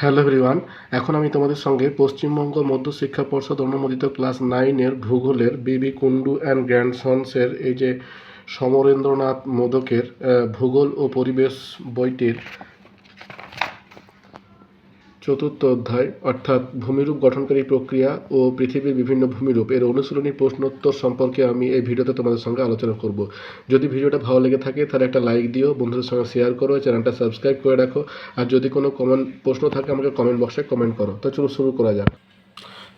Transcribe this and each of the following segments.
Hello everyone, এখন আমি তোমাদের সঙ্গে পশ্চিমবঙ্গ মধ্য শিক্ষা পর্ষদ অনুমোদিত ক্লাস নাইনের ভূগোলের বিবি কুন্ডু অ্যান্ড গ্র্যান্ডসন্সের এই যে সমরেন্দ্রনাথ মোদকের ভূগোল ও পরিবেশ বইটির চতুর্থ অধ্যায়, অর্থাৎ ভূমিরূপ গঠনকারী প্রক্রিয়া ও পৃথিবীর বিভিন্ন ভূমিরূপ, এর অনুশীলনী প্রশ্নোত্তর সম্পর্কে আমি এই ভিডিওতে তোমাদের সঙ্গে আলোচনা করব। যদি ভিডিওটা ভালো লেগে থাকে, তাহলে একটা লাইক দিও, বন্ধুদের সঙ্গে শেয়ার করো, চ্যানেলটা সাবস্ক্রাইব করে রাখো, আর যদি কোনো কমেন্ট প্রশ্ন থাকে, আমাকে কমেন্ট বক্সে কমেন্ট করো। তো চলো শুরু করা যাক।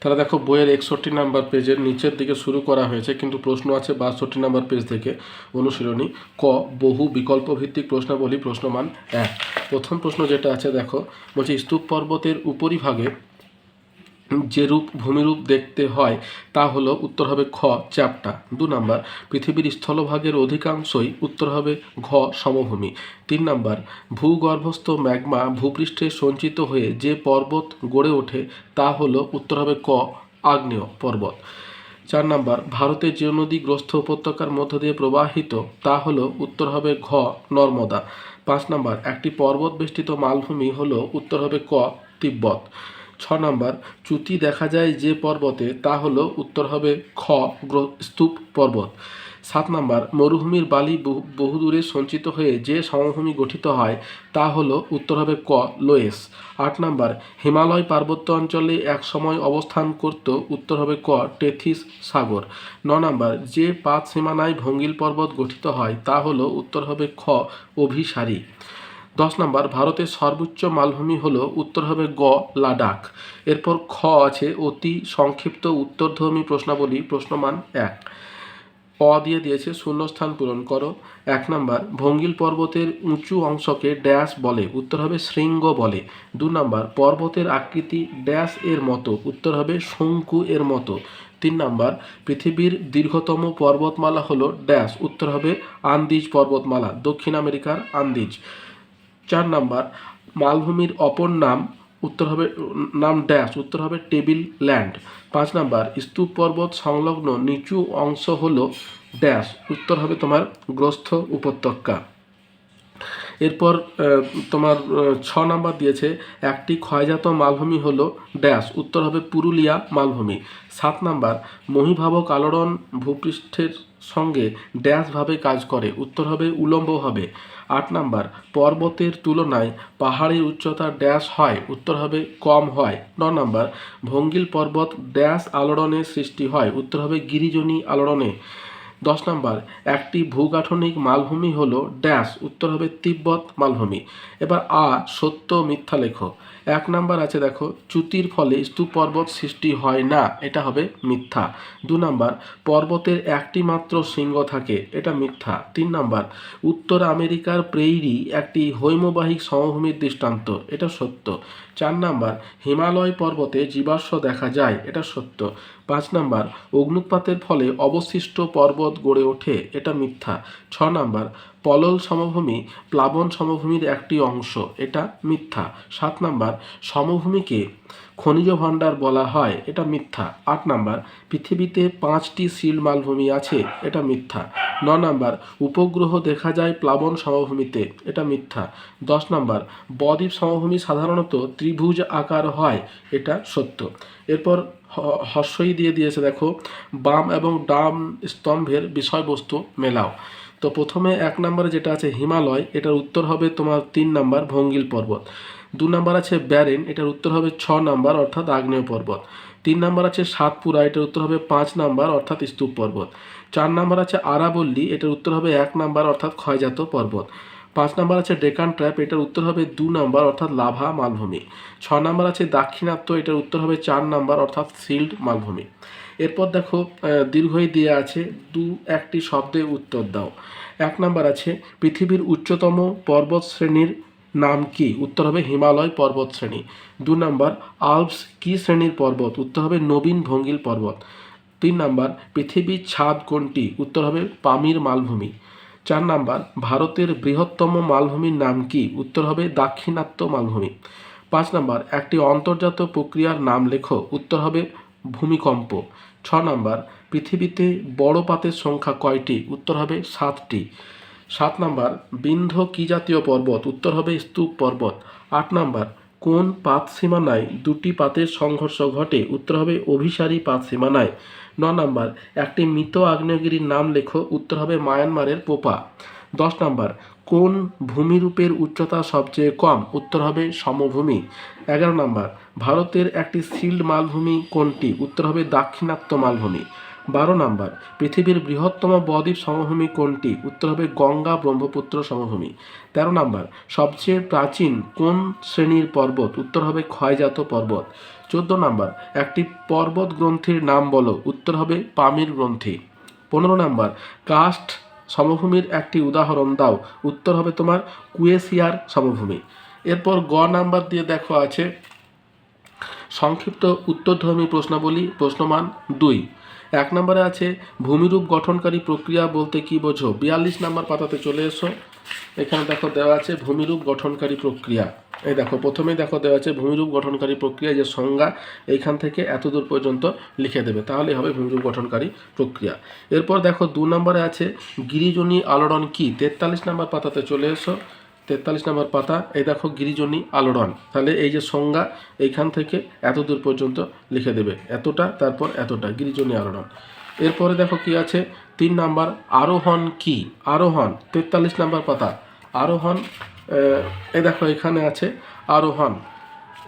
তাহলে দেখো বইয়ের একষট্টি নাম্বার পেজের নিচের দিকে শুরু করা হয়েছে, কিন্তু প্রশ্ন আছে বাষট্টি নাম্বার পেজ থেকে অনুশীলনী। ক, বহু বিকল্প ভিত্তিক প্রশ্নাবলী প্রশ্নমান এক। প্রথম প্রশ্ন যেটা আছে দেখো, বলছি স্তূপ পর্বতের উপরিভাগে যে রূপ, ভূমিরূপ দেখতে হয়, তা হলো উত্তর হবে খ, চ্যাপ্টা। দু নাম্বার, পৃথিবীর স্থলভাগের অধিকাংশই উত্তর হবে ঘ, সমভূমি। তিন নাম্বার, ভূগর্ভস্থ ম্যাগমা ভূপৃষ্ঠে সঞ্চিত হয়ে যে পর্বত গড়ে ওঠে, তা হলো উত্তর হবে ক, আগ্নেয় পর্বত। চার নাম্বার ভারতের যে নদী গ্রস্ত উপত্যকার মধ্য দিয়ে প্রবাহিত, তা হলো উত্তর হবে ঘ, নর্মদা। পাঁচ নাম্বার, একটি পর্বত বেষ্টিত মালভূমি হলো উত্তর হবে ক, তিব্বত। ছ নম্বর চ্যুতি দেখা যায় যে পর্বতে, তা হলো উত্তর হবে খ স্তূপ, পর্বত। সাত নম্বর, মরুভূমির বালি বহু- বহুদূরে সঞ্চিত হয়ে যে সমভূমি গঠিত হয়, তা হলো উত্তর হবে ক, লোয়েস। আট নম্বর, হিমালয় পার্বত্য অঞ্চলে এক সময় অবস্থান করত, উত্তর হবে ক, টেথিস সাগর। ন নম্বর, যে পাঁচ সীমানায় ভঙ্গিল পর্বত গঠিত হয়, তা হলো উত্তর হবে খ, অভিসারী। দশ নম্বর, ভারতের সর্বোচ্চ মালভূমি হলো উত্তর হবে গ, লাডাখ। এরপর খ আছে অতি সংক্ষিপ্ত উত্তরধর্মী প্রশ্নাবলী, প্রশ্নমান এক। অ দিয়ে দিয়েছে শূন্যস্থান পূরণ করো। এক নাম্বার, ভঙ্গিল পর্বতের উঁচু অংশকে ড্যাশ বলে, উত্তর হবে শৃঙ্গ বলে। দু নাম্বার, পর্বতের আকৃতি ড্যাশ এর মতো, উত্তর হবে শঙ্কু এর মতো। তিন নাম্বার, পৃথিবীর দীর্ঘতম পর্বতমালা হলো ড্যাশ, উত্তর হবে আন্দিজ পর্বতমালা, দক্ষিণ আমেরিকার আন্দিজ। চার নাম্বার, মালভূমির অপর নাম, উত্তর হবে, নাম ড্যাশ উত্তর হবে টেবিল ল্যান্ড পাঁচ নাম্বার, স্তূপ পর্বত সংলগ্ন নিচু অংশ হলো ড্যাশ উত্তর হবে তোমার গ্রস্থ উপত্যকা। এরপর তোমার ছ নাম্বার দিয়েছে, একটি ক্ষয়জাত মালভূমি হলো ড্যাশ উত্তর হবে পুরুলিয়া মালভূমি। সাত নাম্বার, মহিভাবক আলোড়ন ভূপৃষ্ঠের সঙ্গে ড্যাশভাবে কাজ করে, উত্তর হবে, উলম্ব হবে। আট নাম্বার, পর্বতের তুলনায় পাহাড়ের উচ্চতা ড্যাশ হয়, উত্তর হবে কম হয়। ন নাম্বার, ভঙ্গিল পর্বত ড্যাশ আলোড়নের সৃষ্টি হয়, উত্তর হবে গিরিজনী আলোড়নে। দশ নম্বর, একটি ভূগাঠনিক মালভূমি হলো ড্যাশ, উত্তর হবে তিব্বত মালভূমি। এবার আ, সত্য মিথ্যা লেখো। এক নাম্বার আছে দেখো চ্যুতির ফলে স্তূপ পর্বত সৃষ্টি হয় না। এটা হবে মিথ্যা। দু নাম্বার, পর্বতের একটি মাত্র শৃঙ্গ থাকে। এটা মিথ্যা। তিন নাম্বার, উত্তর আমেরিকার প্রেইরি একটি হৈমবাহিক সমভূমির দৃষ্টান্ত। এটা সত্য। চার নাম্বার, হিমালয় পর্বতে জীবাশ্ম দেখা যায়। এটা সত্য। পাঁচ নাম্বার অগ্নুৎপাতের ফলে অবশিষ্ট পর্বত গড়ে ওঠে। এটা মিথ্যা। ছ নাম্বার পলল সমভূমি প্লাবন সমভূমির একটি অংশ। এটা মিথ্যা। সাত নাম্বার, সমভূমিকে খনিজ ভাণ্ডার বলা হয়। এটা মিথ্যা। আট নাম্বার, পৃথিবীতে পাঁচটি শিল মালভূমি আছে। এটা মিথ্যা। ন নাম্বার, উপগ্রহ দেখা যায় প্লাবন সমভূমিতে। এটা মিথ্যা। দশ নাম্বার, বদ্বীপ সমভূমি সাধারণত ত্রিভুজ আকার হয়। এটা সত্য। এরপর হর্ষই দিয়ে দিয়েছে, দেখো, বাম এবং ডাম স্তম্ভের বিষয়বস্তু মেলাও। তো প্রথমে এক নম্বরে যেটা আছে হিমালয়, এটার উত্তর হবে তোমার তিন নাম্বার ভঙ্গিল পর্বত। দু নাম্বার আছে ব্যারেন, এটার উত্তর হবে ছ নাম্বার, অর্থাৎ আগ্নেয় পর্বত। তিন নাম্বার আছে সাতপুরা, এটার উত্তর হবে পাঁচ নাম্বার, অর্থাৎ স্তূপ পর্বত। চার নাম্বার আছে আরাবল্লী, এটার উত্তর হবে এক নাম্বার, অর্থাৎ ক্ষয়জাত পর্বত। পাঁচ নাম্বার আছে ডেকান ট্র্যাপ, এটার উত্তর হবে দু নাম্বার, অর্থাৎ লাভা মালভূমি। ছ নাম্বার আছে দাক্ষিণাত্য, এটার উত্তর হবে চার নাম্বার, অর্থাৎ সিল্ড মালভূমি। এরপর দেখো দীর্ঘই দিয়ে আছে, দু একটি শব্দে উত্তর দাও। এক নাম্বার আছে, পৃথিবীর উচ্চতম পর্বত শ্রেণির নাম কি? উত্তর হবে হিমালয় পর্বত শ্রেণি। দু নাম্বার, আলপস কি শ্রেণির পর্বত? উত্তর হবে নবীন ভঙ্গিল পর্বত। তিন নাম্বার, পৃথিবীর ছাদ কোনটি? উত্তর হবে পামির মালভূমি। চার নাম্বার, ভারতের বৃহত্তম মালভূমির নাম কি? উত্তর হবে দাক্ষিণাত্য মালভূমি। পাঁচ নাম্বার, একটি অন্তর্জাত প্রক্রিয়ার নাম লেখো। উত্তর হবে ভূমিকম্প। ছ নাম্বার, পৃথিবীতে বড় পাতের সংখ্যা কয়টি? উত্তর হবে সাতটি। সাত নাম্বার, বিন্ধ্য কি জাতীয় পর্বত? উত্তর হবে স্তূপ পর্বত। আট নাম্বার, কোন পাত সীমানায় দুটি পাতের সংঘর্ষ ঘটে? উত্তর হবে অভিসারী পাত সীমানায়। ন নাম্বার, একটি মৃত আগ্নেয়গিরির নাম লেখো। উত্তর হবে মায়ানমারের পোপা। দশ নাম্বার কোন ভূমিরূপের উচ্চতা সবচেয়ে কম? উত্তর হবে সমভূমি। এগারো নম্বর, ভারতের একটি সিল্ড মালভূমি কোনটি? উত্তর হবে দাক্ষিণাত্য মালভূমি। বারো নম্বর, পৃথিবীর বৃহত্তম বদ্বীপ সমভূমি কোনটি? উত্তর হবে গঙ্গা ব্রহ্মপুত্র সমভূমি। তেরো নাম্বার, সবচেয়ে প্রাচীন কোন শ্রেণির পর্বত? উত্তর হবে ক্ষয়জাত পর্বত। চোদ্দ নম্বর, একটি পর্বত গ্রন্থির নাম বলো। উত্তর হবে পামির গ্রন্থি। পনেরো নাম্বার, কাস্ট সমভূমির একটি উদাহরণ দাও। উত্তর হবে তোমার কুয়েসিয়ার সমভূমি। এরপর গ নাম্বার দিয়ে দেখো আছে সংক্ষিপ্ত উত্তরধর্মী প্রশ্নাবলী, প্রশ্নমান দুই। এক নম্বরে আছে, ভূমিরূপ গঠনকারী প্রক্রিয়া বলতে কি বোঝো? বিয়াল্লিশ নাম্বার পাতাতে চলে এসো। এখানে দেখো দেওয়া আছে, ভূমিরূপ গঠনকারী প্রক্রিয়া। এই দেখো, প্রথমেই দেখো দেওয়া আছে ভূমিরূপ গঠনকারী প্রক্রিয়া যে সংজ্ঞা, এইখান থেকে এত দূর পর্যন্ত লিখে দেবে। তাহলেই হবে ভূমিরূপ গঠনকারী প্রক্রিয়া। এরপর দেখো দু নম্বরে আছে, গিরিজনী আলোড়ন কি? তেতাল্লিশ নাম্বার পাতাতে চলে এসো। তেতাল্লিশ নম্বর পাতা, এই দেখো গিরিজনী আলোড়ন। তাহলে এই যে সংজ্ঞা, এইখান থেকে এতদূর পর্যন্ত লিখে দেবে। এতটা, তারপর এতটা, গিরিজনী আলোড়ন। এরপরে দেখো কি আছে, তিন নাম্বার আরোহণ কি? আরোহণ, তেতাল্লিশ নাম্বার পাতা। আরোহণ এই দেখো, এখানে আছে আরোহণ।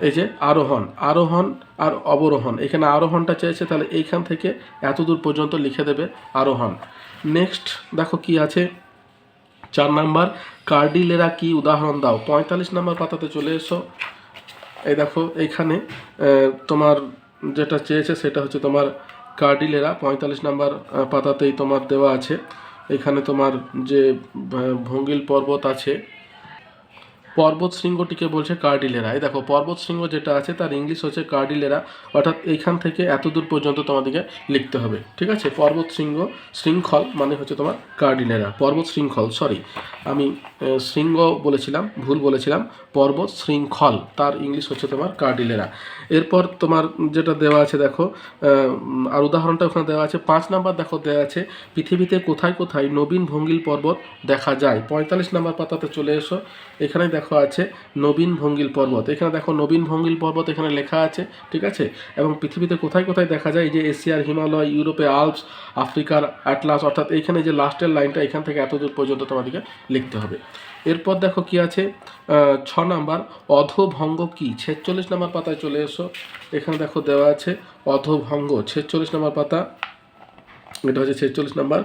এই যে আরোহণ আরোহণ আর অবরোহণ। এখানে আরোহণটা চেয়েছে তাহলে এইখান থেকে এত দূর পর্যন্ত লিখে দেবে আরোহণ। নেক্সট দেখো কি আছে। চার নাম্বার, কার্ডিলেরা কি উদাহরণ দাও? পঁয়তাল্লিশ নাম্বার পাতাতে চলে এসো। এই দেখো এইখানে তোমার যেটা চেয়েছে সেটা হচ্ছে তোমার কার্ডিলেরা, পঁয়তাল্লিশ নাম্বার পাতাতেই তোমার দেওয়া আছে। এখানে তোমার যে ভঙ্গিল পর্বত আছে পর্বত শৃঙ্গটিকে বলছে কার্ডিলেরা। এই দেখো, পর্বত শৃঙ্গ যেটা আছে, তার ইংলিশ হচ্ছে কার্ডিলেরা। অর্থাৎ এইখান থেকে এত দূর পর্যন্ত তোমাদেরকে লিখতে হবে, ঠিক আছে? পর্বত শৃঙ্গ, শৃঙ্খল মানে হচ্ছে তোমার কার্ডিলেরা, পর্বত শৃঙ্খল সরি আমি শৃঙ্গ বলেছিলাম, ভুল বলেছিলাম, পর্বত শৃঙ্খল, তার ইংলিশ হচ্ছে তোমার কার্ডিলেরা। এরপর তোমার যেটা দেওয়া আছে, দেখো আর উদাহরণটা ওখানে দেওয়া আছে, পাঁচ নাম্বার দেখো দেওয়া আছে, পৃথিবীতে কোথায় কোথায় নবীন ভঙ্গিল পর্বত দেখা যায়। পঁয়তাল্লিশ নাম্বার পাতাতে চলে এসো, এখানে দেখো আছে নবীন ভঙ্গিল পর্বত। এখানে দেখো নবীন ভঙ্গিল পর্বত এখানে লেখা আছে, ঠিক আছে? এবং পৃথিবীতে কোথায় কোথায় দেখা যায় যে এশিয়ার হিমালয়, ইউরোপে আলপস, আফ্রিকার অ্যাটলাস, অর্থাৎ এইখানে যে লাস্টের লাইনটা এখান থেকে এত দূর পর্যন্ত তোমাদেরকে লিখতে হবে। এরপর দেখো কি আছে? ছ নাম্বার, অধভঙ্গ কি? ছেচল্লিশ নাম্বার পাতায় চলে এসো। এখানে দেখো দেওয়া আছে অধভঙ্গ। ছেচল্লিশ নাম্বার পাতা, এটা হচ্ছে ছেচল্লিশ নাম্বার।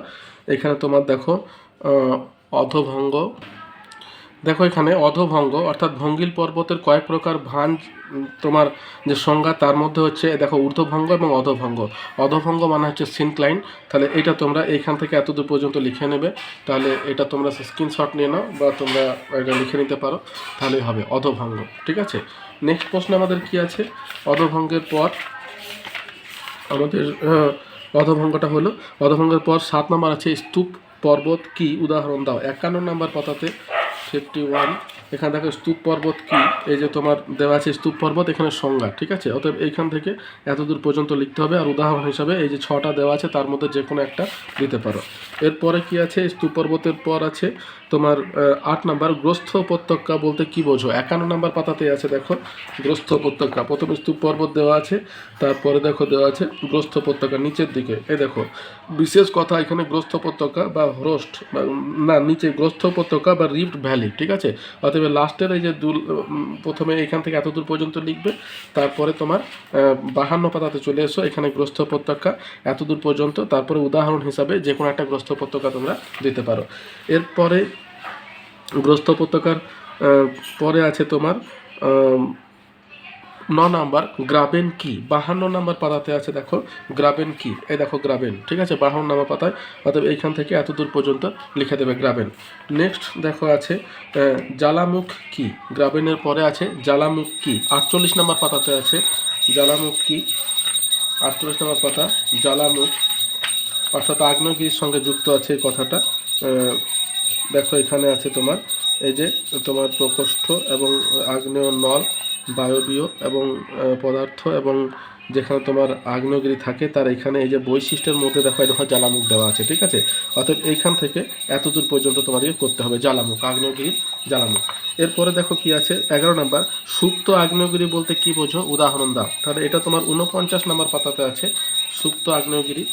এখানে তোমার দেখো অধভঙ্গ দেখো এখানে অধভঙ্গ, অর্থাৎ ভঙ্গিল পর্বতের কয়েক প্রকার ভান তোমার যে সংজ্ঞা, তার মধ্যে হচ্ছে দেখো, ঊর্ধ্বভঙ্গ এবং অধভঙ্গ। অধভঙ্গ মানে হচ্ছে সিনক্লাইন তাহলে এটা তোমরা এইখান থেকে এতদূর পর্যন্ত লিখে নেবে। তাহলে এটা তোমরা স্ক্রিনশট নিয়ে নাও বা তোমরা এটা লিখে নিতে পারো। তাহলেই হবে অধভঙ্গ, ঠিক আছে? নেক্সট প্রশ্ন আমাদের কি আছে? অধভঙ্গের পর আমাদের অধভঙ্গটা হলো, অধভঙ্গের পর সাত নম্বর আছে স্তূপ পর্বত কি? উদাহরণ দাও। একান্ন নম্বর পাতাতে ফিফটি ওয়ান এখানে দেখো স্তূপ পর্বত কি? এই যে তোমার দেওয়া আছে স্তূপ পর্বত, এখানে সংজ্ঞা, ঠিক আছে? অতএব এইখান থেকে এত দূর পর্যন্ত লিখতে হবে। আর উদাহরণ হিসাবে এই যে ছটা দেওয়া আছে, তার মধ্যে যে কোনো একটা দিতে পারো। এরপরে কি আছে? স্তূপ পর্বতের পর আছে তোমার আট নাম্বার, গ্রস্থ উপত্যকা বলতে কি বোঝো? একান্ন নাম্বার পাতাতে আছে, দেখো, গ্রস্থ উপত্যকা। প্রথমে স্তূপ পর্বত দেওয়া আছে, তারপরে দেখো দেওয়া আছে গ্রস্থ উপত্যকা নিচের দিকে। এই দেখো, বিশেষ কথা এখানে গ্রস্থ উপত্যকা বা হ্রস্ট বা, না, নিচে গ্রস্থ উপত্যকা বা রিফট ভ্যালি, ঠিক আছে? অতএব লাস্টের এই যে দু প্রথমে এখান থেকে এতদূর পর্যন্ত লিখবে, তারপরে তোমার বাহান্ন পাতাতে চলে এসো, এখানে গ্রস্থ উপত্যকা এতদূর পর্যন্ত, তারপরে উদাহরণ হিসাবে যে কোনো একটা গ্রস্থ উপত্যকা তোমরা দিতে পারো। এরপরে গ্রস্থ উপত্যকার পরে আছে তোমার ন নাম্বার, গ্রাবেন কি? বাহান্ন নাম্বার পাতাতে আছে দেখো, গ্রাবেন কি? এই দেখো গ্রাবেন, ঠিক আছে? বাহান্ন নাম্বার পাতায়, অতএব এইখান থেকে এত দূর পর্যন্ত লিখে দেবে গ্রাবেন। নেক্সট দেখো আছে জ্বালামুখ কি? গ্রাবেনের পরে আছে, জ্বালামুখ কি? আটচল্লিশ নাম্বার পাতাতে আছে, জ্বালামুখ কি? আটচল্লিশ নাম্বার পাতা, জ্বালামুখ। অর্থাৎ আগ্নেয়গিরির সঙ্গে যুক্ত আছে এই কথাটা। দেখো এখানে আছে তোমার এই যে তোমার প্রকোষ্ঠ এবং আগ্নেয় নল, বায়বীয় এবং পদার্থ এবং যেখানে তোমার আগ্নেয়গিরি থাকে, তার এখানে এই যে বৈশিষ্ট্যের মধ্যে দেখো দেখো জ্বালামুখ দেওয়া আছে, ঠিক আছে? অর্থাৎ এইখান থেকে এত দূর পর্যন্ত তোমাদেরকে করতে হবে জ্বালামুখ, আগ্নেয়গিরির জ্বালামুখ। এরপরে দেখো কি আছে, এগারো নাম্বার, সুপ্ত আগ্নেয়গিরি বলতে কি বোঝো? উদাহরণ দাও। তাহলে এটা তোমার উনপঞ্চাশ নাম্বার পাতাতে আছে, সুপ্ত আগ্নেয়গিরি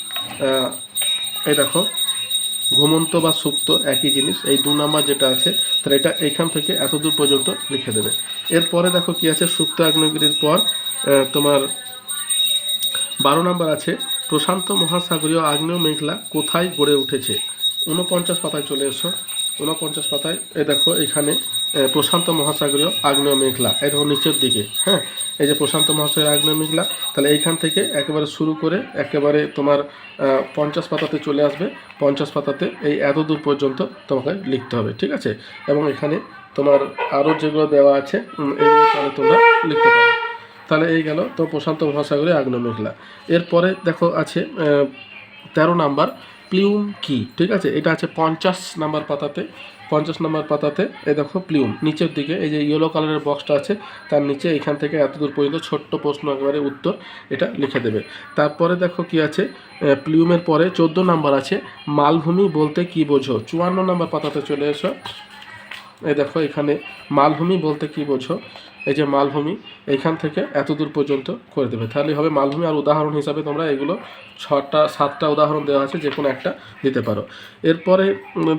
এই দেখো ঘুমন্ত বা সুপ্ত একই জিনিস, এই দু নাম্বার যেটা আছে, তাহলে এটা এখান থেকে এতদূর পর্যন্ত লিখে দেবে। এরপরে দেখো কি আছে, সুপ্ত আগ্নেয়গিরির পর তোমার বারো নাম্বার আছে, প্রশান্ত মহাসাগরীয় আগ্নেয় মেঘলা কোথায় গড়ে উঠেছে? ঊনপঞ্চাশ পাতায় চলে এসো। ঊনপঞ্চাশ পাতায়, এই দেখো এখানে প্রশান্ত মহাসাগরীয় আগ্নেয় মেঘলা। এই দেখো নিচের দিকে হ্যাঁ? এই যে প্রশান্ত মহাসাগরীয় আগ্নেয় মেঘলা, তাহলে এইখান থেকে একেবারে শুরু করে একেবারে তোমার পঞ্চাশ পাতাতে চলে আসবে। পঞ্চাশ পাতাতে এই এত দূর পর্যন্ত তোমাকে লিখতে হবে, ঠিক আছে? এবং এখানে তোমার আরও যেগুলো দেওয়া আছে এগুলো তাহলে তোমরা লিখতে পারো। তাহলে এই গেল তো প্রশান্ত মহাসাগরে আগ্নেয় মেঘলা। এরপরে দেখো আছে তেরো নাম্বার। প্লিউম কি? ঠিক আছে? এটা আছে পঞ্চাশ নাম্বার পাতাতে। পঞ্চাশ নাম্বার পাতাতে, এই দেখো প্লিউম। নিচের দিকে, এই যে ইয়েলো কালারের বক্সটা আছে, তার নিচে এখান থেকে এত দূর পর্যন্ত ছোট্ট প্রশ্ন একেবারে উত্তর এটা লিখে দেবে। তারপরে দেখো কি আছে? প্লিউমের পরে চোদ্দ নাম্বার আছে, মালভূমি বলতে কি বোঝো? চুয়ান্ন নাম্বার পাতাতে চলে এসো। এই দেখো এখানে, মালভূমি বলতে কি বোঝো? এই যে মালভূমি, এইখান থেকে এত দূর পর্যন্ত করে দেবে। তাহলে হবে মালভূমি আর উদাহরণ হিসাবে তোমরা এগুলো ছটা, সাতটা উদাহরণ দেওয়া আছে, যে কোনো একটা দিতে পারো। এরপরে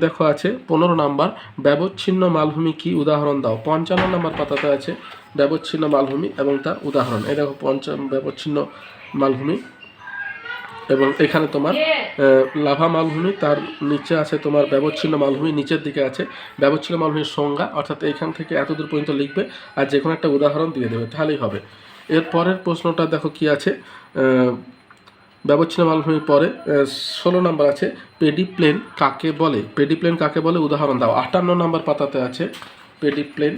দেখো আছে পনেরো নাম্বার, ব্যবচ্ছিন্ন মালভূমি কি উদাহরণ দাও। পঞ্চান্ন নাম্বার পাতাতে আছে ব্যবচ্ছিন্ন মালভূমি এবং তার উদাহরণ। এই দেখো পঞ্চ, ব্যবচ্ছিন্ন মালভূমি। এবং এখানে তোমার লাভা মালভূমি, তার নিচে আছে তোমার ব্যবচ্ছিন্ন মালভূমি, নিচের দিকে আছে ব্যবচ্ছিন্ন মালভূমির সংজ্ঞা, অর্থাৎ এখান থেকে এত দূর পর্যন্ত লিখবে আর যে কোনো একটা উদাহরণ দিয়ে দেবে, তাহলেই হবে। এর পরের প্রশ্নটা দেখো কি আছে ব্যবচ্ছিন্ন মালভূমির পরে ষোলো নাম্বার আছে, পেডিপ্লেন কাকে বলে? পেডিপ্লেন কাকে বলে? উদাহরণ দাও। আটান্ন নাম্বার পাতাতে আছে, পেডিপ্লেন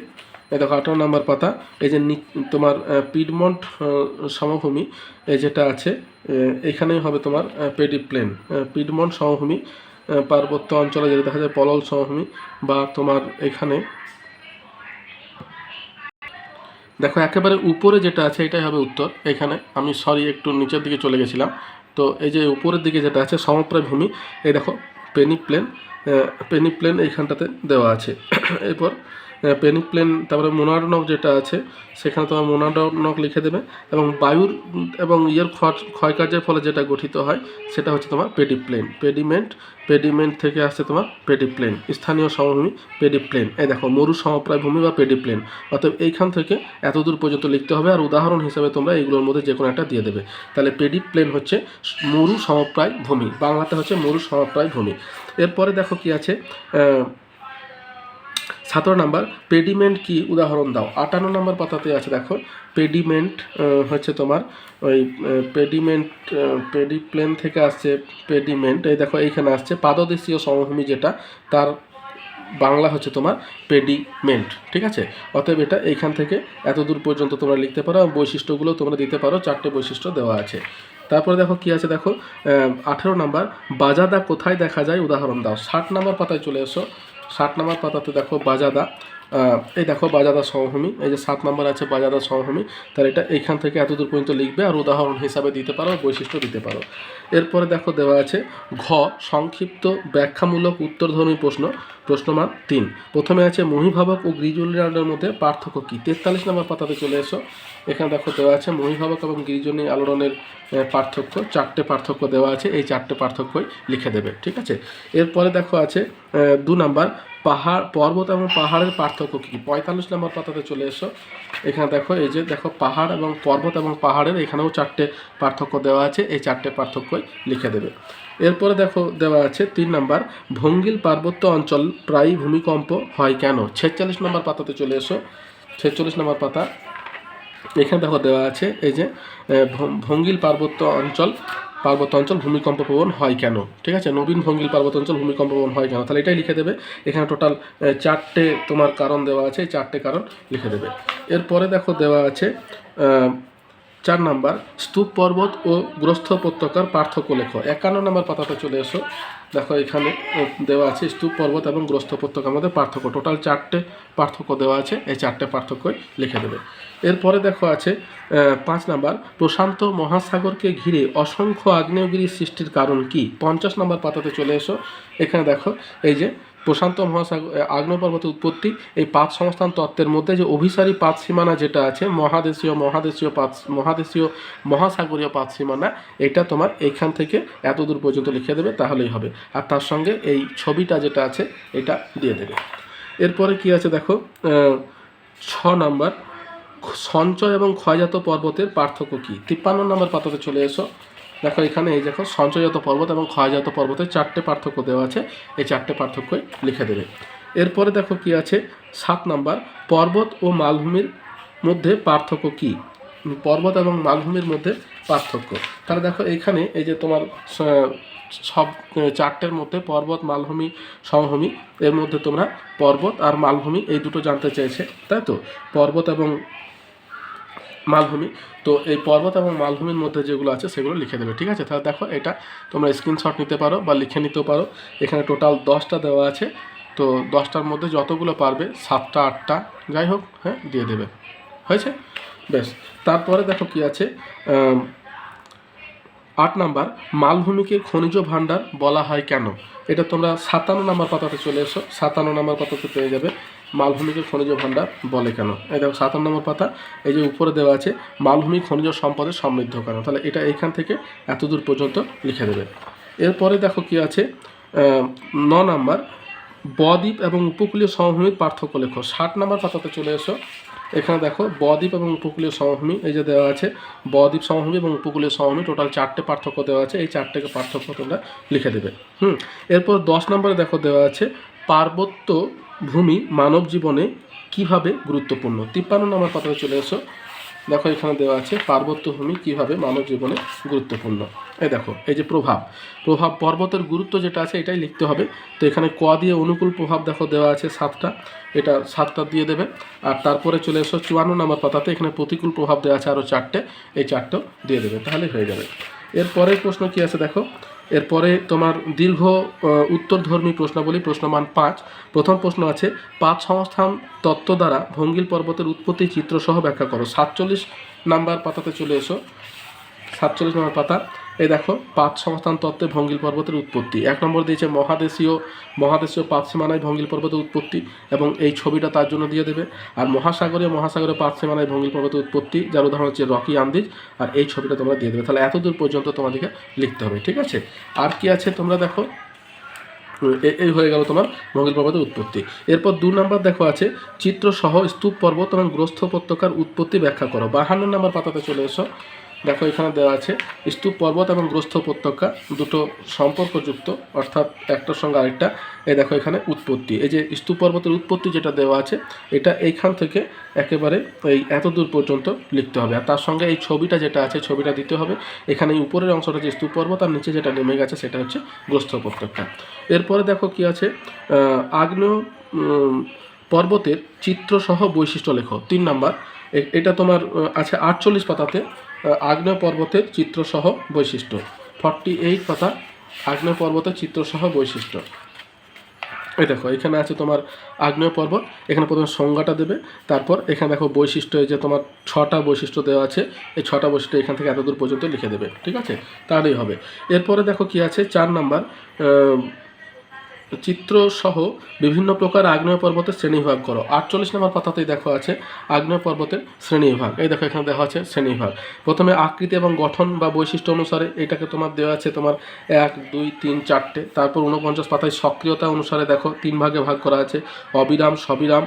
এই দেখো, আঠারো নাম্বার পাতা। এই যে তোমার পিডমন্ট সমভূমি, এই যেটা আছে এখানেই হবে তোমার পেডি প্লেন। পিডমন্ট সমভূমি পার্বত্য অঞ্চলে যেটা দেখা যায়, পলল সমভূমি, বা তোমার এখানে, দেখো, একেবারে উপরে যেটা আছে, এটাই হবে উত্তর। এখানে আমি সরি, একটু নিচের দিকে চলে গেছিলাম। তো এই যে উপরের দিকে যেটা আছে সমপ্রায় ভূমি এই দেখো, পেনি প্লেন পেনি প্লেন এইখানটাতে দেওয়া আছে। এরপর পেনি প্লেন তারপরে মোনাডনক যেটা আছে, সেখানে তোমার মোনাডনক লিখে দেবে এবং বায়ুর এবং ইয়ের ক্ষয়- ক্ষয়কার্যের ফলে যেটা গঠিত হয়, সেটা হচ্ছে তোমার পেডিপ্লেন পেডিমেন্ট পেডিমেন্ট থেকে আসছে তোমার পেডিপ্লেন স্থানীয় সমভূমি পেডিপ্লেন এই দেখো, মরু সমপ্রায় ভূমি বা পেডিপ্লেন অর্থাৎ এইখান থেকে এত দূর পর্যন্ত লিখতে হবে আর উদাহরণ হিসাবে তোমরা এইগুলোর মধ্যে যে কোনো একটা দিয়ে দেবে। তাহলে পেডিপ্লেন হচ্ছে মরু সমপ্রায় ভূমি বাংলাতে হচ্ছে মরু সমপ্রায় ভূমি এরপরে দেখো কি আছে সতেরো নাম্বার, পেডিমেন্ট কি? উদাহরণ দাও। আটান্ন নাম্বার পাতাতে আছে, দেখো। পেডিমেন্ট হচ্ছে তোমার ওই পেডিমেন্ট পেডিপ্লেন থেকে আসছে পেডিমেন্ট। এই দেখো, এইখানে আসছে পাদদেশীয় সমভূমি যেটা, তার বাংলা হচ্ছে তোমার পেডিমেন্ট, ঠিক আছে? অতএব এটা এইখান থেকে এত দূর পর্যন্ত তোমরা লিখতে পারো বৈশিষ্ট্যগুলো তোমরা দিতে পারো, চারটে বৈশিষ্ট্য দেওয়া আছে। তারপরে দেখো কি আছে, দেখো আঠেরো নাম্বার, বাজাদা কোথায় দেখা যায়? উদাহরণ দাও। ষাট নাম্বার পাতায় চলে এসো। ষাট নাম্বার পাতাতে দেখো বাজাদা। এই দেখো বাজাদা সমভূমি এই যে সাত নাম্বার আছে বাজাদা সমভূমি তাহলে এটা এইখান থেকে এত দূর পর্যন্ত লিখবে আর উদাহরণ হিসাবে দিতে পারো বৈশিষ্ট্য দিতে পারো। এরপরে দেখো দেওয়া আছে ঘ, সংক্ষিপ্ত ব্যাখ্যামূলক উত্তরধর্মী প্রশ্ন, প্রশ্নমান তিন। প্রথমে আছে মহিভাবক ও গিরিজনীর মধ্যে পার্থক্য কী? তেতাল্লিশ নম্বর পাতাতে চলে এসো। এখানে দেখো দেওয়া আছে মহিভাবক এবং গিরিজনী আলোড়নের পার্থক্য, চারটে পার্থক্য দেওয়া আছে, এই চারটে পার্থক্যই লিখে দেবে, ঠিক আছে? এরপরে দেখো আছে দু নাম্বার পাহাড়, পর্বত এবং পাহাড়ের পার্থক্য কী পঁয়তাল্লিশ নম্বর পাতাতে চলে এসো। এখানে দেখো, এই যে দেখো, পাহাড় এবং পর্বত এবং পাহাড়ের এখানেও চারটে পার্থক্য দেওয়া আছে। এই চারটে পার্থক্যই লিখে দেবে। এরপরে দেখো, দেওয়া আছে তিন নাম্বার, ভঙ্গিল পার্বত্য অঞ্চল প্রায়ই ভূমিকম্প হয় কেন? ছেচল্লিশ নম্বর পাতাতে চলে এসো। ছেচল্লিশ নম্বর পাতা। এখানে দেখো, দেওয়া আছে এই যে ভঙ্গিল পার্বত্য অঞ্চল পার্বত্য অঞ্চল ভূমিকম্প প্রবণ হয় কেন? ঠিক আছে, নবীন ভঙ্গিল পার্বত্য অঞ্চল ভূমিকম্প প্রবণ হয় কেন? তাহলে এটাই লিখে দেবে। এখানে টোটাল চারটে তোমার কারণ দেওয়া আছে চারটে কারণ লিখে দেবে। এরপরে দেখো দেওয়া আছে চার নাম্বার, স্তূপ, পর্বত ও গ্রস্থ উপত্যকার পার্থক্য লেখো। একান্ন নম্বর পাতাতে চলে এসো। দেখো এখানে দেওয়া আছে স্তূপ, পর্বত এবং গ্রস্থ উপত্যকার মধ্যে পার্থক্য। টোটাল চারটে পার্থক্য দেওয়া আছে, এই চারটে পার্থক্যই লিখে দেবে। এরপরে দেখো আছে পাঁচ নাম্বার, প্রশান্ত মহাসাগরকে ঘিরে অসংখ্য আগ্নেয়গিরি সৃষ্টির কারণ কি? পঞ্চাশ নম্বর পাতাতে চলে এসো। এখানে দেখো, এই যে প্রশান্ত মহাসাগর আগ্নেয় পর্বতের উৎপত্তি, এই পাঁচ সংস্থান তত্ত্বের মধ্যে যে অভিসারী পাঁচ সীমানা যেটা আছে, মহাদেশীয় মহাদেশীয় পাঁচ, মহাদেশীয়, মহাসাগরীয় পাঁচ সীমানা, এটা তোমার এইখান থেকে এত দূর পর্যন্ত লিখে দেবে, তাহলেই হবে। আর তার সঙ্গে এই ছবিটা যেটা আছে, এটা দিয়ে দেবে। এরপরে কি আছে দেখো? ছ নাম্বার, সঞ্চয় এবং ক্ষয়জাত পর্বতের পার্থক্য কি? তিপ্পান্ন নম্বর পাতাতে চলে এসো। দেখো, এখানে এই দেখো, সঞ্চয়জাত পর্বত এবং ক্ষয়জাত পর্বতের চারটে পার্থক্য দেওয়া আছে। এই চারটে পার্থক্যই লিখে দেবে। এরপরে দেখো কি আছে? সাত নাম্বার, পর্বত ও মালভূমির মধ্যে পার্থক্য কি? পর্বত এবং মালভূমির মধ্যে পার্থক্য। তাহলে দেখো এখানে এই যে তোমার সব চারটের মধ্যে পর্বত, মালভূমি, সমভূমি, এর মধ্যে তোমরা পর্বত আর মালভূমি, এই দুটো জানতে চেয়েছে তাই তো? পর্বত এবং মালভূমি। তো এই পর্বত এবং মালভূমির মধ্যে যেগুলো আছে সেগুলো লিখে দেবে, ঠিক আছে? তাহলে দেখো এটা, তোমরা স্ক্রিনশট নিতে পারো বা লিখে নিতেও পারো। এখানে টোটাল দশটা দেওয়া আছে। তো দশটার মধ্যে যতগুলো পারবে, সাতটা, আটটা, যাই হোক হ্যাঁ দিয়ে দেবে। হয়েছে? বেশ। তারপরে দেখো কি আছে আট নাম্বার, মালভূমিকে খনিজ ভাণ্ডার বলা হয় কেন? এটা তোমরা সাতান্ন নাম্বার পাতাতে চলে এসো। সাতান্ন নাম্বার পাতাতে পেয়ে যাবে। মালভূমিকে খনিজ ভাণ্ডার বলে কেন? এই দেখো সাতান্ন নম্বর পাতা, এই যে উপরে দেওয়া আছে মালভূমি খনিজ সম্পদের সমৃদ্ধ কেন তাহলে এটা এইখান থেকে এত দূর পর্যন্ত লিখে দেবে। এরপরে দেখো কি আছে ন নাম্বার, বদ্বীপ এবং উপকূলীয় সমভূমির পার্থক্য লেখো। ষাট নাম্বার পাতাতে চলে এসো। এখানে দেখো, বদ্বীপ এবং উপকূলীয় সমভূমি, এই যে দেওয়া আছে, বদ্বীপ সমভূমি এবং উপকূলীয় সমভূমি, টোটাল চারটে পার্থক্য দেওয়া আছে। এই চারটে পার্থক্য তোমরা লিখে দেবে। হুম, এরপর দশ নম্বরে দেখো দেওয়া আছে, পার্বত্য ভূমি মানব জীবনে কীভাবে গুরুত্বপূর্ণ? তিপ্পান্ন নম্বর পাতাতে চলে এসো। দেখো, এখানে দেওয়া আছে পার্বত্য ভূমি কীভাবে মানব জীবনে গুরুত্বপূর্ণ। এই দেখো, এই যে প্রভাব। প্রভাব পর্বতের গুরুত্ব যেটা আছে, এটাই লিখতে হবে। তো এখানে ক দিয়ে অনুকূল প্রভাব দেখো, দেওয়া আছে সাতটা। এটা সাতটা দিয়ে দেবে। আর তারপরে চলে এসো চুয়ান্ন নম্বর পাতাতে, এখানে প্রতিকূল প্রভাব দেওয়া আছে আরও চারটে। এই চারটেও দিয়ে দেবে, তাহলে হয়ে যাবে। এরপরের প্রশ্ন কি আছে দেখো? এরপরে তোমার দীর্ঘ উত্তরধর্মী প্রশ্নাবলী, প্রশ্নমান পাঁচ। প্রথম প্রশ্ন আছে, পাঁচ সংস্থান তত্ত্ব দ্বারা ভঙ্গিল পর্বতের উৎপত্তি চিত্রসহ ব্যাখ্যা করো। সাতচল্লিশ নাম্বার পাতাতে চলে এসো। সাতচল্লিশ নম্বর পাতা। এই দেখো, পাঁচ সংস্থান তত্ত্বে ভঙ্গিল পর্বতের উৎপত্তি। এক নম্বর দিয়েছে মহাদেশীয় মহাদেশীয় পাঁচ সীমানায় ভঙ্গিল পর্বতের উৎপত্তি এবং এই ছবিটা তার জন্য দিয়ে দেবে। আর মহাসাগরীয় মহাসাগরের পাঁচ সীমানায় ভঙ্গিল পর্বতের উৎপত্তি, যার উদাহরণ হচ্ছে রকি আন্দিজ। আর এই ছবিটা তোমরা দিয়ে দেবে। তাহলে এত দূর পর্যন্ত তোমাদেরকে লিখতে হবে, ঠিক আছে? আর কি আছে তোমরা দেখো? এই হয়ে গেল তোমার ভঙ্গিল পর্বতের উৎপত্তি। এরপর দু নম্বর দেখো আছে, চিত্রসহ স্তূপ পর্বত এবং গ্রস্থ উপত্যকার উৎপত্তি ব্যাখ্যা করো। বাহান্ন নম্বর পাতাতে চলে এসো। দেখো, এখানে দেওয়া আছে, স্তূপ, পর্বত এবং গ্রস্থ উপত্যকা দুটো সম্পর্কযুক্ত, অর্থাৎ একটার সঙ্গে আরেকটা। এই দেখো এখানে উৎপত্তি। এই যে স্তূপ, পর্বতের উৎপত্তি যেটা দেওয়া আছে, এটা এইখান থেকে একেবারে এই এত দূর পর্যন্ত লিখতে হবে। আর তার সঙ্গে এই ছবিটা যেটা আছে, ছবিটা দিতে হবে। এখানে এই উপরের অংশটা যে স্তূপ, পর্বত, আর নিচে যেটা নেমে গেছে, সেটা হচ্ছে গ্রস্থ উপত্যকা। এরপরে দেখো কি আছে আগ্নেয় পর্বতের চিত্রসহ বৈশিষ্ট্য লেখো। তিন নাম্বার এটা তোমার আছে আটচল্লিশ পাতাতে আগ্নেয় পর্বতের চিত্রসহ বৈশিষ্ট্য। ফর্টি এইট কথা আগ্নেয় পর্বতের চিত্রসহ বৈশিষ্ট্য। এই দেখো, এখানে আছে তোমার আগ্নেয় পর্বত এখানে প্রথমে সংজ্ঞাটা দেবে, তারপর এখানে দেখো বৈশিষ্ট্য যে তোমার ছটা বৈশিষ্ট্য দেওয়া আছে, এই ছটা বৈশিষ্ট্য এখান থেকে এত দূর পর্যন্ত লিখে দেবে, ঠিক আছে? তাহলেই হবে। এরপরে দেখো কি আছে, চার নাম্বার চিত্রসহ বিভিন্ন প্রকার আগ্নেয় পর্বতের শ্রেণীবিভাগ করো। আটচল্লিশ নম্বর পাতাতেই দেখা আছে আগ্নেয় পর্বতের শ্রেণীবিভাগ। এই দেখো, এখানে দেখা আছে শ্রেণীবিভাগ। প্রথমে আকৃতি এবং গঠন বা বৈশিষ্ট্য অনুসারে এটাকে তোমার দেওয়া আছে তোমার এক, দুই, তিন, চারটে। তারপর ঊনপঞ্চাশ পাতায় সক্রিয়তা অনুসারে দেখো তিন ভাগে ভাগ করা আছে। অবিরাম, সবিরাম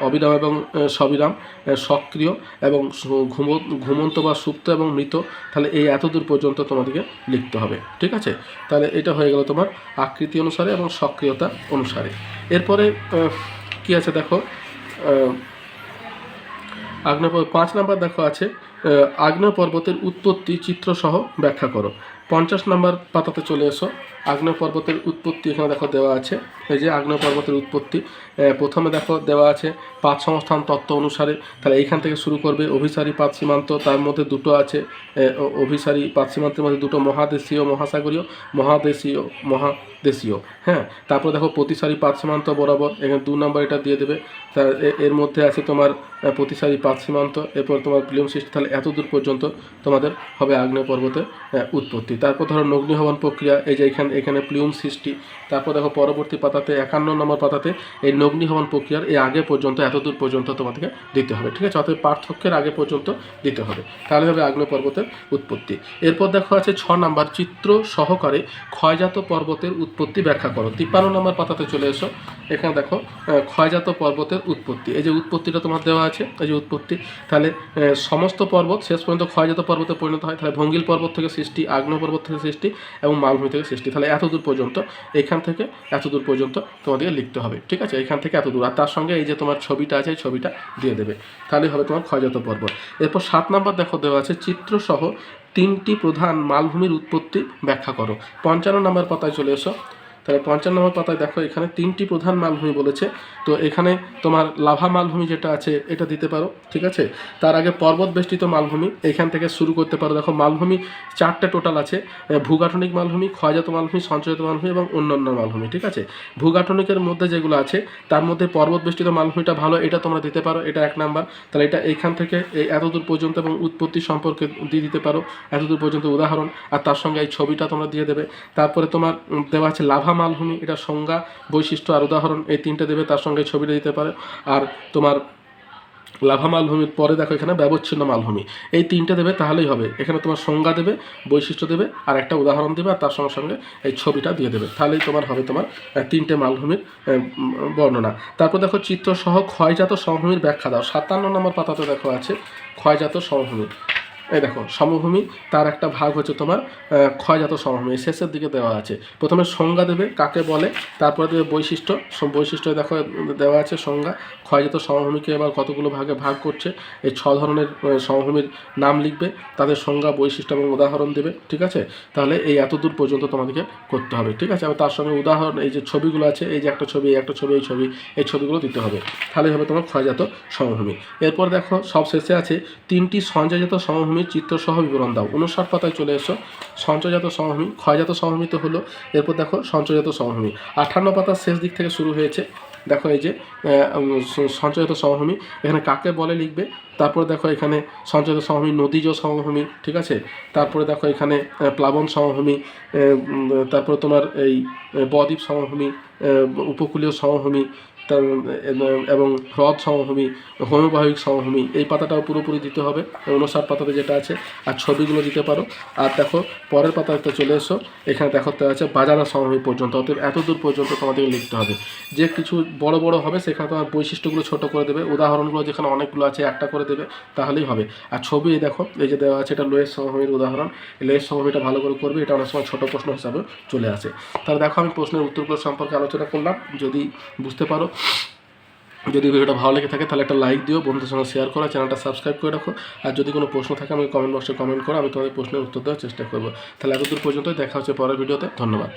অবিরাম এবং সবিরাম সক্রিয় এবং ঘুমো- ঘুমন্ত বা সুপ্ত এবং মৃত, তাহলে এই এতদূর পর্যন্ত তোমাদেরকে লিখতে হবে, ঠিক আছে? তাহলে এটা হয়ে গেল তোমার আকৃতি অনুসারে এবং সক্রিয়তা অনুসারে। এরপরে কি আছে দেখো? আগ্নেয় পাঁচ নাম্বার দেখো আছে আগ্নেয় পর্বতের উৎপত্তি চিত্রসহ ব্যাখ্যা করো। পঞ্চাশ নম্বর পাতাতে চলে এসো। আগ্নেয় পর্বতের উৎপত্তি এখানে দেখো দেওয়া আছে। এই যে আগ্নেয় পর্বতের উৎপত্তি প্রথমে দেখো দেওয়া আছে পাঁচ সংস্থান তত্ত্ব অনুসারে। তাহলে এইখান থেকে শুরু করবে অভিসারী পাঁচ সীমান্ত, তার মধ্যে দুটো আছে অভিসারী পাঁচ সীমান্তের মধ্যে দুটো মহাদেশীয়, মহাসাগরীয়, মহাদেশীয় মহাদেশীয় হ্যাঁ? তারপর দেখো প্রতিসারী পাত সীমান্ত বরাবর এখানে দু নম্বর এটা দিয়ে দেবে। তার এর মধ্যে আছে তোমার আহ, প্রতিসারী পাত সীমান্ত এরপর তোমার প্লিয়ম সৃষ্টি তাহলে এত দূর পর্যন্ত তোমাদের হবে আগ্নেয় পর্বতে উৎপত্তি। তারপর ধরো নগ্নিহবন প্রক্রিয়া এই যে এখানে এখানে প্লিয়ম সৃষ্টি। তারপর দেখো পরবর্তী পাতাতে একান্ন নম্বর পাতাতে এই নগ্নিহবন প্রক্রিয়ার এই আগে পর্যন্ত এত দূর পর্যন্ত তোমাদেরকে দিতে হবে ঠিক আছে? অতএব পার্থক্যের আগে পর্যন্ত দিতে হবে। তাহলে হবে আগ্নেয় পর্বতের উৎপত্তি। এরপর দেখো আছে ছ নাম্বার চিত্র সহকারে ক্ষয়জাত পর্বতের উৎপত্তি ব্যাখ্যা করো। তিপ্পান্ন নম্বর পাতাতে চলে এসো। এখানে দেখো ক্ষয়জাত পর্বতের উৎপত্তি। এই যে উৎপত্তিটা তোমার দেওয়া আছে, এই যে উৎপত্তি, তাহলে সমস্ত পর্বত শেষ পর্যন্ত ক্ষয়জাত পর্বতে পরিণত হয়। তাহলে ভঙ্গিল পর্বত থেকে সৃষ্টি আগ্নেয় পর্বত থেকে সৃষ্টি এবং মালভূমি থেকে সৃষ্টি। তাহলে এত দূর পর্যন্ত এখান থেকে এত দূর পর্যন্ত তোমাদেরকে লিখতে হবে, ঠিক আছে? এখান থেকে এত দূর। আর তার সঙ্গে এই যে তোমার ছবিটা আছে ছবিটা দিয়ে দেবে। তাহলে হবে তোমার ক্ষয়জাত পর্বত। এরপর সাত নাম্বার দেখো, দেওয়া আছে, চিত্রসহ তিনটি প্রধান মালভূমির উৎপত্তি ব্যাখ্যা করো। পঞ্চান্ন নম্বর পাতায় চলে এসো। তাহলে পঞ্চান্ন নম্বর পাতায় দেখো, এখানে তিনটি প্রধান মালভূমি বলেছে। তো এখানে তোমার লাভা মালভূমি যেটা আছে, এটা দিতে পারো, ঠিক আছে? তার আগে পর্বত বেষ্টিত মালভূমি, এখান থেকে শুরু করতে পারো। দেখো, মালভূমি চারটে টোটাল আছে। ভূগাঠনিক মালভূমি, ক্ষয়জাত মালভূমি, সঞ্চয়িত মালভূমি এবং অন্যান্য মালভূমি, ঠিক আছে? ভূগাঠনিকের মধ্যে যেগুলো আছে, তার মধ্যে পর্বত বেষ্টিত মালভূমিটা ভালো, এটা তোমরা দিতে পারো, এটা এক নাম্বার। তাহলে এটা এইখান থেকে এই এতদূর পর্যন্ত এবং উৎপত্তি সম্পর্কে দিয়ে দিতে পারো, এতদূর পর্যন্ত উদাহরণ। আর তার সঙ্গে এই ছবিটা তোমরা দিয়ে দেবে। তারপরে তোমার দেওয়া আছে লাভা মালভূমি এটা সংজ্ঞা, বৈশিষ্ট্য আর উদাহরণ এই তিনটে দেবে, তার সঙ্গে ছবিটা দিতে পারে। আর তোমার লাভা মালভূমির পরে দেখো এখানে ব্যবচ্ছিন্ন মালভূমি। এই তিনটে দেবে, তাহলেই হবে। এখানে তোমার সংজ্ঞা দেবে, বৈশিষ্ট্য দেবে, আর একটা উদাহরণ দেবে, আর তার সঙ্গে সঙ্গে এই ছবিটা দিয়ে দেবে। তাহলেই তোমার হবে তোমার তিনটে মালভূমির বর্ণনা। তারপর দেখো চিত্রসহ ক্ষয়জাত সমভূমির ব্যাখ্যা দাও। সাতান্ন নম্বর পাতাতে দেখো আছে, ক্ষয়জাত সমভূমি। এই দেখো, সমভূমি, তার একটা ভাগ হচ্ছে তোমার ক্ষয়জাত সমভূমি শেষের দিকে দেওয়া আছে। প্রথমে সংজ্ঞা দেবে কাকে বলে, তারপরে দেবে বৈশিষ্ট্য। বৈশিষ্ট্য দেখো দেওয়া আছে সংজ্ঞা। ক্ষয়জাত সমভূমিকে এবার কতগুলো ভাগে ভাগ করছে, এই ছ ধরনের সমভূমির নাম লিখবে, তাদের সংজ্ঞা, বৈশিষ্ট্য এবং উদাহরণ দেবে, ঠিক আছে? তাহলে এই এত দূর পর্যন্ত তোমাদেরকে করতে হবে, ঠিক আছে? এবং তার সঙ্গে উদাহরণ, এই যে ছবিগুলো আছে, এই যে একটা ছবি, এই একটা ছবি, এই ছবি, এই ছবিগুলো দিতে হবে। তাহলে হবে তোমার ক্ষয়জাত সমভূমি। এরপর দেখো সব শেষে আছে তিনটি সঞ্চয়জাত সমভূমির চিত্রসহ বিবরণ দাও। উনষাট পাতায় চলে এসো। সঞ্চয়জাত সমভূমি ক্ষয়জাত সমভূমি তো হলো। এরপর দেখো, সঞ্চয়জাত সমভূমি আঠান্ন পাতার শেষ দিক থেকে শুরু হয়েছে। দেখো এই যে সঞ্চয়ত সমভূমি এখানে কাকে বলে লিখবে? তারপরে দেখো এখানে সঞ্চয়িত সমভূমি, নদীজ সমভূমি, ঠিক আছে? তারপরে দেখো এখানে প্লাবন সমভূমি তারপরে তোমার এই বদ্বীপ সমভূমি উপকূলীয় সমভূমি এবং- হ্রদ সমভূমি হোমিওবাহিক সমভূমি, এই পাতাটাও পুরোপুরি দিতে হবে উনষাট পাতাতে যেটা আছে, আর ছবিগুলো দিতে পারো। আর দেখো, পরের পাতাতে চলে এসো, এখানে দেখো আছে বাজানা সমভূমি পর্যন্ত, অতএব এত দূর পর্যন্ত তোমাদেরকে লিখতে হবে। যে কিছু বড় বড় হবে, সেখানে তোমার বৈশিষ্ট্যগুলো ছোট করে দেবে। উদাহরণগুলো যেখানে অনেকগুলো আছে, একটা করে দেবে, তাহলেই হবে। আর ছবি দেখো, এই যে দেওয়া আছে এটা লোয়ের সমভূমির উদাহরণ। লোয়ের সমভূমিটা ভালো করে করবে, এটা অনেক সময় ছোটো প্রশ্ন হিসাবে চলে আসে। তাহলে দেখো, আমি প্রশ্নের উত্তরগুলো সম্পর্কে আলোচনা করলাম। যদি বুঝতে পারো, যদি ভিডিওটা ভালো লেগে থাকে, তাহলে একটা লাইক দিও, বন্ধুদের সঙ্গে শেয়ার করো, চ্যানেলটা সাবস্ক্রাইব করে রাখো। আর যদি কোনো প্রশ্ন থাকে আমাকে কমেন্ট বক্সে কমেন্ট করো, আমি তোমাদের প্রশ্নের উত্তর দেওয়ার চেষ্টা করব। তাহলে এতদূর পর্যন্ত দেখা হচ্ছে পরের ভিডিওতে, ধন্যবাদ।